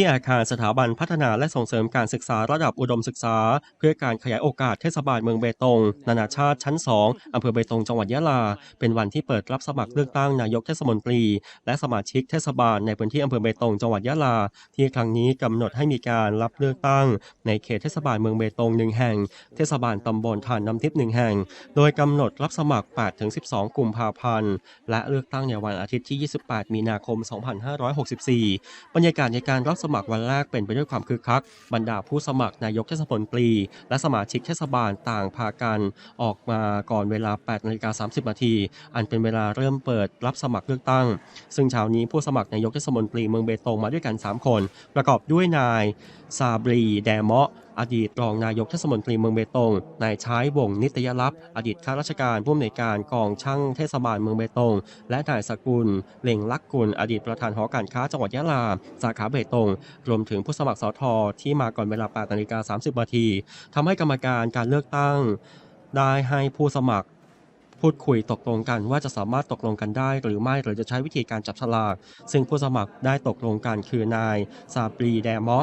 ที่อาคารสถาบันพัฒนาและส่งเสริมการศึกษาระดับอุดมศึกษา เพื่อการขยายโอกาสเทศบาลเมืองเบตง นานาชาติชั้น 2อำเภอเบตงจังหวัดยะลา เป็นวันที่เปิดรับสมัครเลือกตั้งนายกเทศมนตรี และสมาชิกเทศบาลในพื้นที่อำเภอเบตงจังหวัดยะลา ที่ครั้งนี้กำหนดให้มีการรับเลือกตั้ง ในเขตเทศบาลเมืองเบตงหนึ่งแห่ง เทศบาลตำบลทานน้ำทิพย์หนึ่งแห่ง โดยกำหนดรับสมัคร 8-12 กุมภาพันธ์ และเลือกตั้งในวันอาทิตย์ที่ 28 มีนาคม 2564 บรรยากาศในการรับสมัครวันแรกเป็นไปด้วยความคึกคัก บรรดาผู้สมัครนายกเทศมนตรี และสมาชิกเทศบาลต่างพากันออกมาก่อนเวลา8นาฬิกา30นาทีอันเป็นเวลาเริ่มเปิดรับสมัครเลือกตั้ง ซึ่งเช้านี้ผู้สมัครนายกเทศมนตรีเมืองเบตงมาด้วยกัน 3 คน ประกอบด้วยนายซาบรีแดเมาะ อดีตรองนายกเทศมนตรีเมืองเบตง นายช้ายวงนิตยลับอดีตข้าราชการผู้อำนวยการกองช่างเทศบาลเมืองเบตง และนายสกุลเล่งลักกุล อดีตประธานหอการค้าจังหวัดยะลา สาขาเบตง รวมถึงผู้สมัครสทที่มาก่อนเวลา8นาฬิกา30นาทีทำให้กรรมการการเลือกตั้งได้ให้ผู้สมัคร พูดคุยตกลงกันว่าจะสามารถตกลงกันได้ หรือไม่หรือจะใช้วิธีการจับฉลาก ซึ่งผู้สมัครได้ตกลงกันคือนายซาบรีแดมอ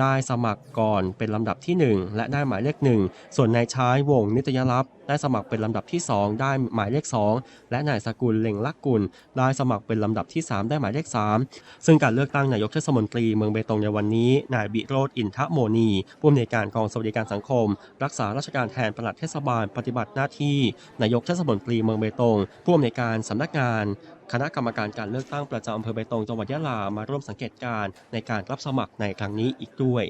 ได้สมัครก่อนเป็นลำดับที่ 1 และได้หมายเลขหนึ่งส่วนนายชายวงนิตยลับ ได้สมัครเป็นลำดับที่ 2 ได้หมายเลข 2 และนายสกุลเล่งลักกุลได้สมัครเป็นลำดับที่ 3 ได้หมายเลข 3 ซึ่งการเลือกตั้งนายกเทศมนตรีเมืองเบตงในวันนี้นายบิโรธอินทะโมนีผู้อำนวยการกองสวัสดิการสังคม รักษาราชการแทนปลัดเทศบาลปฏิบัติหน้าที่นายกเทศมนตรีเมืองเบตงผู้อำนวยการสำนักงานคณะกรรมการการเลือกตั้งประจำอำเภอเบตงจังหวัดยะลามาร่วมสังเกตการณ์ในการรับสมัครในครั้งนี้อีกด้วย